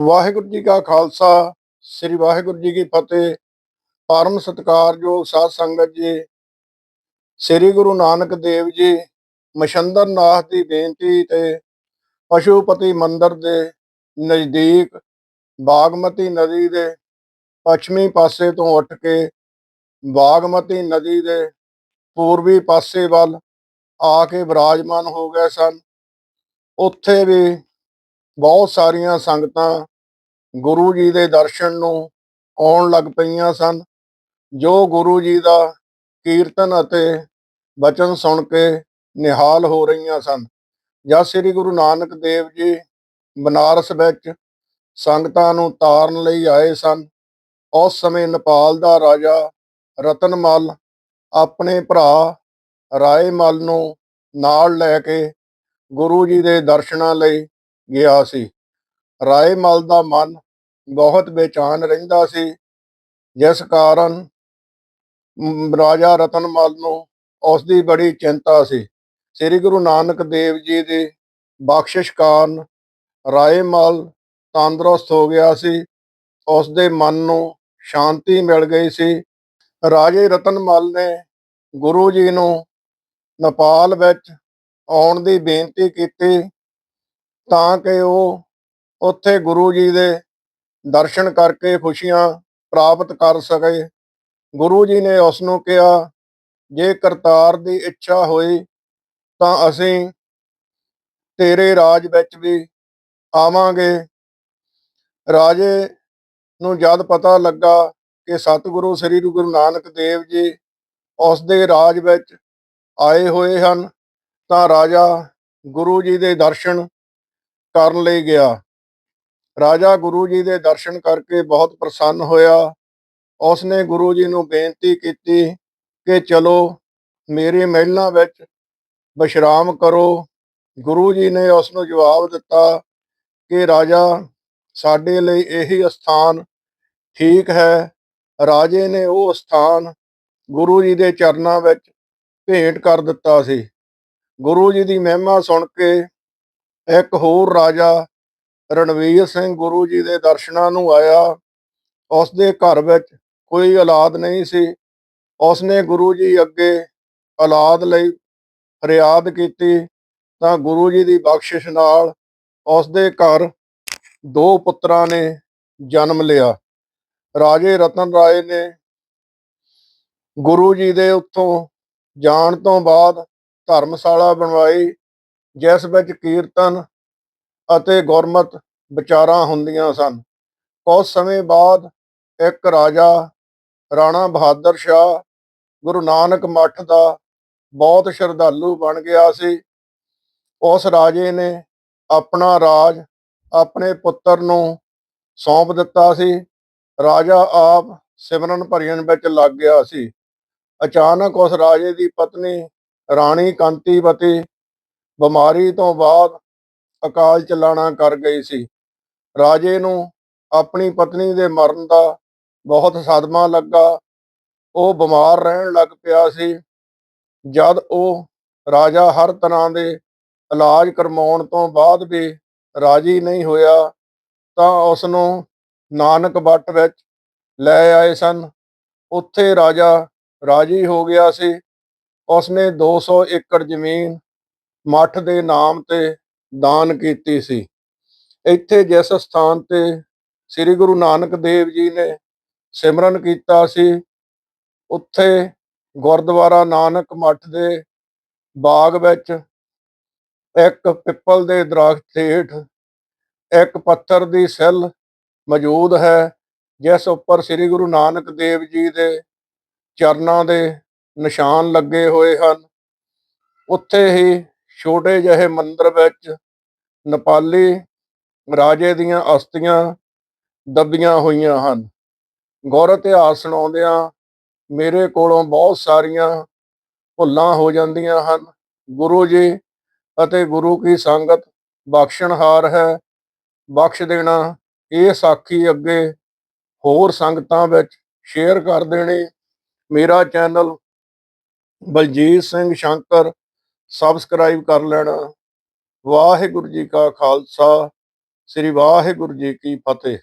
ਵਾਹਿਗੁਰੂ ਜੀ ਕਾ ਖਾਲਸਾ, ਸ੍ਰੀ ਵਾਹਿਗੁਰੂ ਜੀ ਕੀ ਫਤਿਹ। ਪਰਮ ਸਤਿਕਾਰਯੋਗ ਸਾਧ ਸੰਗਤ ਜੀ, ਸ੍ਰੀ ਗੁਰੂ ਨਾਨਕ ਦੇਵ ਜੀ ਮਸ਼ੰਦਰ ਨਾਥ ਦੀ ਬੇਨਤੀ ਤੇ ਪਸ਼ੂਪਤੀ ਮੰਦਰ ਦੇ ਨਜ਼ਦੀਕ ਬਾਗਮਤੀ ਨਦੀ ਦੇ ਪੱਛਮੀ ਪਾਸੇ ਤੋਂ ਉੱਠ ਕੇ ਬਾਗਮਤੀ ਨਦੀ ਦੇ ਪੂਰਬੀ ਪਾਸੇ ਵੱਲ ਆ ਕੇ ਵਿਰਾਜਮਾਨ ਹੋ ਗਏ ਸਨ। ਉੱਥੇ ਵੀ ਬਹੁਤ ਸਾਰੀਆਂ ਸੰਗਤਾਂ ਗੁਰੂ ਜੀ ਦੇ ਦਰਸ਼ਨ ਨੂੰ ਆਉਣ ਲੱਗ ਪਈਆਂ ਸਨ। ਜੋ ਗੁਰੂ ਜੀ ਦਾ ਕੀਰਤਨ ਅਤੇ ਬਚਨ ਸੁਣ ਕੇ ਨਿਹਾਲ ਹੋ ਰਹੀਆਂ ਸਨ। ਜਦ ਸ੍ਰੀ ਗੁਰੂ ਨਾਨਕ ਦੇਵ ਜੀ ਬਨਾਰਸ ਵਿੱਚ ਸੰਗਤਾਂ ਨੂੰ ਤਾਰਨ ਲਈ ਆਏ ਸਨ, ਉਸ ਸਮੇਂ ਨੇਪਾਲ ਦਾ ਰਾਜਾ ਰਤਨਮਲ ਆਪਣੇ ਭਰਾ ਰਾਏਮਲ ਨੂੰ ਨਾਲ ਲੈ ਕੇ ਗੁਰੂ ਜੀ ਦੇ ਦਰਸ਼ਨਾਂ ਲਈ ਗਿਆ ਸੀ। ਰਾਏਮਲ ਦਾ ਮਨ ਬਹੁਤ ਬੇਚੈਨ ਰਹਿੰਦਾ ਸੀ। ਜਿਸ ਕਾਰਨ ਮ, ਰਾਜਾ ਰਤਨਮਲ ਨੂੰ ਉਸ ਦੀ ਬੜੀ ਚਿੰਤਾ ਸੀ। ਸ੍ਰੀ ਗੁਰੂ ਨਾਨਕ ਦੇਵ ਜੀ ਦੀ ਬਖਸ਼ਿਸ਼ ਕਾਰਨ ਰਾਏਮਲ ਤੰਦਰੁਸਤ ਹੋ ਗਿਆ ਸੀ। ਉਸ ਦੇ ਮਨ ਨੂੰ ਸ਼ਾਂਤੀ ਮਿਲ ਗਈ ਸੀ। ਰਾਜੇ ਰਤਨਮਲ ਨੇ ਗੁਰੂ ਜੀ ਨੂੰ ਨੇਪਾਲ ਵਿੱਚ ਆਉਣ ਦੀ ਬੇਨਤੀ ਕੀਤੀ ਤਾਂ ਕਿ ਉਹ ਉੱਥੇ ਗੁਰੂ ਜੀ ਦੇ ਦਰਸ਼ਨ ਕਰਕੇ ਖੁਸ਼ੀਆਂ ਪ੍ਰਾਪਤ ਕਰ ਸਕੇ। ਗੁਰੂ ਜੀ ਨੇ ਉਸ ਨੂੰ ਕਿਹਾ, ਜੇ ਕਰਤਾਰ ਦੀ ਇੱਛਾ ਹੋਈ ਤਾਂ ਅਸੀਂ ਤੇਰੇ ਰਾਜ ਵਿੱਚ ਵੀ ਆਵਾਂਗੇ। ਰਾਜੇ ਨੂੰ ਜਦ ਪਤਾ ਲੱਗਾ ਕਿ ਸਤਿਗੁਰੂ ਸ੍ਰੀ ਗੁਰੂ ਨਾਨਕ ਦੇਵ ਜੀ ਉਸ ਦੇ ਰਾਜ ਵਿੱਚ ਆਏ ਹੋਏ ਹਨ, ਤਾਂ ਰਾਜਾ ਗੁਰੂ ਜੀ ਦੇ ਦਰਸ਼ਨ ਕਰਨ ਲਈ ਗਿਆ। ਰਾਜਾ ਗੁਰੂ ਜੀ ਦੇ ਦਰਸ਼ਨ ਕਰਕੇ ਬਹੁਤ ਪ੍ਰਸੰਨ ਹੋਇਆ। ਉਸਨੇ ਗੁਰੂ ਜੀ ਨੂੰ ਬੇਨਤੀ ਕੀਤੀ ਕਿ ਚਲੋ ਮੇਰੇ ਮਹਿਲਾਂ ਵਿੱਚ ਵਿਸ਼ਰਾਮ ਕਰੋ। ਗੁਰੂ ਜੀ ਨੇ ਉਸ ਨੂੰ ਜਵਾਬ ਦਿੱਤਾ ਕਿ ਰਾਜਾ, ਸਾਡੇ ਲਈ ਇਹੀ ਸਥਾਨ ਠੀਕ ਹੈ। ਰਾਜੇ ਨੇ ਉਹ ਸਥਾਨ ਗੁਰੂ ਜੀ ਦੇ ਚਰਨਾਂ ਵਿੱਚ ਭੇਂਟ ਕਰ ਦਿੱਤਾ ਸੀ। ਗੁਰੂ ਜੀ ਦੀ ਮਹਿਮਾ ਸੁਣ ਕੇ ਇੱਕ ਹੋਰ ਰਾਜਾ ਰਣਵੀਰ ਸਿੰਘ ਗੁਰੂ ਜੀ ਦੇ ਦਰਸ਼ਨਾਂ ਨੂੰ ਆਇਆ। ਉਸ ਦੇ ਘਰ ਵਿੱਚ ਕੋਈ ਔਲਾਦ ਨਹੀਂ ਸੀ। ਉਸ ਨੇ ਗੁਰੂ ਜੀ ਅੱਗੇ ਔਲਾਦ ਲਈ ਫਰਿਆਦ ਕੀਤੀ ਤਾਂ ਗੁਰੂ ਜੀ ਦੀ ਬਖਸ਼ਿਸ਼ ਨਾਲ ਉਸ ਦੇ ਘਰ ਦੋ ਪੁੱਤਰਾਂ ਨੇ ਜਨਮ ਲਿਆ। ਰਾਜੇ ਰਤਨ ਰਾਏ ਨੇ ਗੁਰੂ ਜੀ ਦੇ ਉੱਥੋਂ ਜਾਣ ਤੋਂ ਬਾਅਦ ਧਰਮਸ਼ਾਲਾ ਬਣਵਾਈ, ਜਿਸ ਵਿੱਚ ਕੀਰਤਨ ਅਤੇ ਗੁਰਮਤ ਵਿਚਾਰਾਂ ਹੁੰਦੀਆਂ ਸਨ। ਕੁਝ ਸਮੇਂ ਬਾਅਦ ਇੱਕ ਰਾਜਾ, ਰਾਣਾ ਬਹਾਦਰ ਸ਼ਾਹ, ਗੁਰੂ ਨਾਨਕ ਮੱਠ ਦਾ ਬਹੁਤ ਸ਼ਰਧਾਲੂ ਬਣ ਗਿਆ ਸੀ। ਉਸ ਰਾਜੇ ਨੇ ਆਪਣਾ ਰਾਜ ਆਪਣੇ ਪੁੱਤਰ ਨੂੰ ਸੌਂਪ ਦਿੱਤਾ ਸੀ। ਰਾਜਾ ਆਪ ਸਿਮਰਨ ਭਰੀਆਂ ਵਿੱਚ ਲੱਗ ਗਿਆ ਸੀ। ਅਚਾਨਕ ਉਸ ਰਾਜੇ ਦੀ ਪਤਨੀ ਰਾਣੀ ਕਾਂਤੀਵਤੀ ਬਿਮਾਰੀ ਤੋਂ ਬਾਅਦ ਅਕਾਲ ਚਲਾਣਾ ਕਰ ਗਈ ਸੀ। ਰਾਜੇ ਨੂੰ ਆਪਣੀ ਪਤਨੀ ਦੇ ਮਰਨ ਦਾ ਬਹੁਤ ਸਦਮਾ ਲੱਗਾ। ਉਹ ਬਿਮਾਰ ਰਹਿਣ ਲੱਗ ਪਿਆ ਸੀ। ਜਦ ਉਹ ਰਾਜਾ ਹਰ ਤਰ੍ਹਾਂ ਦੇ ਇਲਾਜ ਕਰਵਾਉਣ ਤੋਂ ਬਾਅਦ ਵੀ ਰਾਜੀ ਨਹੀਂ ਹੋਇਆ, ਤਾਂ ਉਸ ਨੂੰ ਨਾਨਕ ਬੱਟ ਵਿੱਚ ਲੈ ਆਏ ਸਨ। ਉੱਥੇ ਰਾਜਾ ਰਾਜੀ ਹੋ ਗਿਆ ਸੀ। ਉਸਨੇ 200 ਏਕੜ ਜ਼ਮੀਨ ਮੱਠ ਦੇ ਨਾਮ ਤੇ ਦਾਨ ਕੀਤੀ ਸੀ। ਇੱਥੇ ਜਿਸ ਸਥਾਨ ਤੇ ਸ੍ਰੀ ਗੁਰੂ ਨਾਨਕ ਦੇਵ ਜੀ ਨੇ ਸਿਮਰਨ ਕੀਤਾ ਸੀ, ਉੱਥੇ ਗੁਰਦੁਆਰਾ ਨਾਨਕ ਮੱਠ ਦੇ ਬਾਗ ਵਿੱਚ ਇੱਕ ਪਿੱਪਲ ਦੇ ਦਰਖਤ ਹੇਠ ਇੱਕ ਪੱਥਰ ਦੀ ਸਿੱਲ ਮੌਜੂਦ ਹੈ, ਜਿਸ ਉੱਪਰ ਸ੍ਰੀ ਗੁਰੂ ਨਾਨਕ ਦੇਵ ਜੀ ਦੇ ਚਰਨਾਂ ਦੇ ਨਿਸ਼ਾਨ ਲੱਗੇ ਹੋਏ ਹਨ। ਉੱਥੇ ਹੀ ਛੋਟੇ ਜਿਹੇ ਮੰਦਰ ਵਿੱਚ ਨੇਪਾਲੀ ਰਾਜੇ ਦੀਆਂ ਅਸਥੀਆਂ ਦੱਬੀਆਂ ਹੋਈਆਂ ਹਨ। ਗੌਰ ਇਤਿਹਾਸ ਸੁਣਾਉਂਦਿਆਂ ਮੇਰੇ ਕੋਲੋਂ ਬਹੁਤ ਸਾਰੀਆਂ ਭੁੱਲਾਂ ਹੋ ਜਾਂਦੀਆਂ ਹਨ। ਗੁਰੂ ਜੀ ਅਤੇ ਗੁਰੂ ਕੀ ਸੰਗਤ ਬਖਸ਼ਣਹਾਰ ਹੈ। ਬਖਸ਼ ਦੇਣਾ ਇਹ ਸਾਖੀ ਅੱਗੇ ਹੋਰ ਸੰਗਤਾਂ ਵਿੱਚ ਸ਼ੇਅਰ ਕਰ ਦੇਣੀ। ਮੇਰਾ ਚੈਨਲ ਬਲਜੀਤ ਸਿੰਘ ਸ਼ੰਕਰ ਸਬਸਕ੍ਰਾਈਬ ਕਰ ਲੈਣਾ। ਵਾਹਿਗੁਰੂ ਜੀ ਕਾ ਖਾਲਸਾ। ਸ੍ਰੀ ਵਾਹਿਗੁਰੂ ਜੀ ਕੀ ਫਤਿਹ।